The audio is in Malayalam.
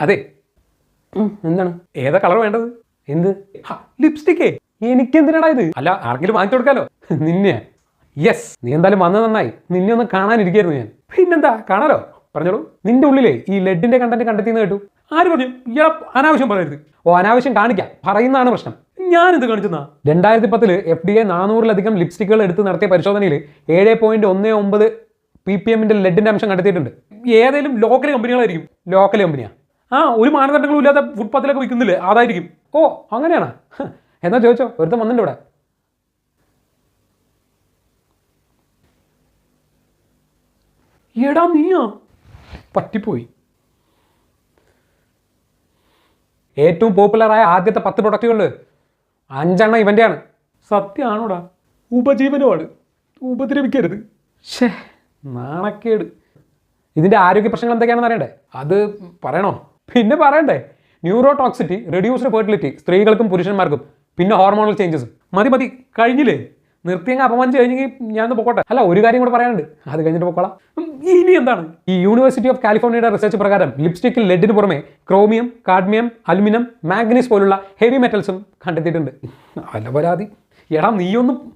അതെ. എന്താണ്? ഏതാ കളർ വേണ്ടത്? എന്ത്? ലിപ്സ്റ്റിക്കേ എനിക്കെന്തിനാടാ ഇത്? അല്ല ആർക്കെങ്കിലും വാങ്ങിച്ചു കൊടുക്കാലോ. നിന്നെ. യെസ് നീ എന്തായാലും വന്നത് നന്നായി. നിന്നെ ഒന്ന് കാണാനിരിക്കായിരുന്നു ഞാൻ. പിന്നെന്താ? കാണാലോ? പറഞ്ഞോളൂ. നിന്റെ ഉള്ളിലെ ഈ ലെഡിന്റെ കണ്ടന്റ് കണ്ടെത്തിയെന്ന് കേട്ടു. ആര് പറഞ്ഞു? ഇയാൾ അനാവശ്യം പറയരുത്. ഓ അനാവശ്യം കാണിക്കാം. പറയുന്നതാണ് പ്രശ്നം. ഞാനിത് കാണിച്ചു രണ്ടായിരത്തി പത്തിൽ എഫ് ഡി എ നാനൂറിലധികം ലിപ്സ്റ്റിക്കുകൾ എടുത്ത് നടത്തിയ പരിശോധനയിൽ ഏഴ് പോയിന്റ് ഒന്ന് ഒമ്പത് പി പി എമ്മിന്റെ ലെഡിന്റെ അംശം കണ്ടെത്തിയിട്ടുണ്ട്. ഏതെങ്കിലും ലോക്കൽ കമ്പനികളായിരിക്കും ലോക്കൽ കമ്പനിയാ ആ ഒരു മാനദണ്ഡങ്ങളും ഇല്ലാത്ത ഫുട്പാത്തിലൊക്കെ വിൽക്കുന്നില്ലേ? അതായിരിക്കും. ഓ അങ്ങനെയാണ്? എന്നാ ചോദിച്ചോ? ഒരുത്തം വന്നിട്ടുണ്ട് ഇവിടെ. എടാ നീയാ? പറ്റിപ്പോയി. ഏറ്റവും പോപ്പുലറായ ആദ്യത്തെ പത്ത് പ്രൊഡക്റ്റുകളിൽ അഞ്ചെണ്ണം ഇവന്റെയാണ് സത്യമാണോടാ ഉപജീവനമാണ് ഉപദ്രവിക്കരുത്. ഷേ നാണക്കേട്. ഇതിന്റെ ആരോഗ്യ പ്രശ്നങ്ങൾ എന്തൊക്കെയാണെന്ന് അറിയണ്ടേ? അത് പറയണോ? പിന്നെ പറയണ്ടേ? ന്യൂറോ ടോക്സിറ്റി റെഡ്യൂസ്ഡ് ഫെർട്ടിലിറ്റി സ്ത്രീകൾക്കും പുരുഷന്മാർക്കും പിന്നെ ഹോർമോണൽ ചേഞ്ചസ് മതി മതി. കഴിഞ്ഞില്ലേ? നിർത്തിയങ്ങ് അപമാനിച്ച് കഴിഞ്ഞെങ്കിൽ ഞാൻ പോക്കോട്ടെ. അല്ല ഒരു കാര്യം കൂടെ പറയാനുണ്ട്. അത് കഴിഞ്ഞിട്ട് പൊക്കോളാം. ഇനി എന്താണ്? ഈ യൂണിവേഴ്സിറ്റി ഓഫ് കാലിഫോർണിയയുടെ റിസർച്ച് പ്രകാരം ലിപ്സ്റ്റിക്കിൽ ലെഡിന് പുറമെ ക്രോമിയം കാഡ്മിയം അലുമിനിയം മാഗ്നീസ് പോലുള്ള ഹെവി മെറ്റൽസും കണ്ടെത്തിയിട്ടുണ്ട്. അല്ല പരാതി. എടാ നീയൊന്നും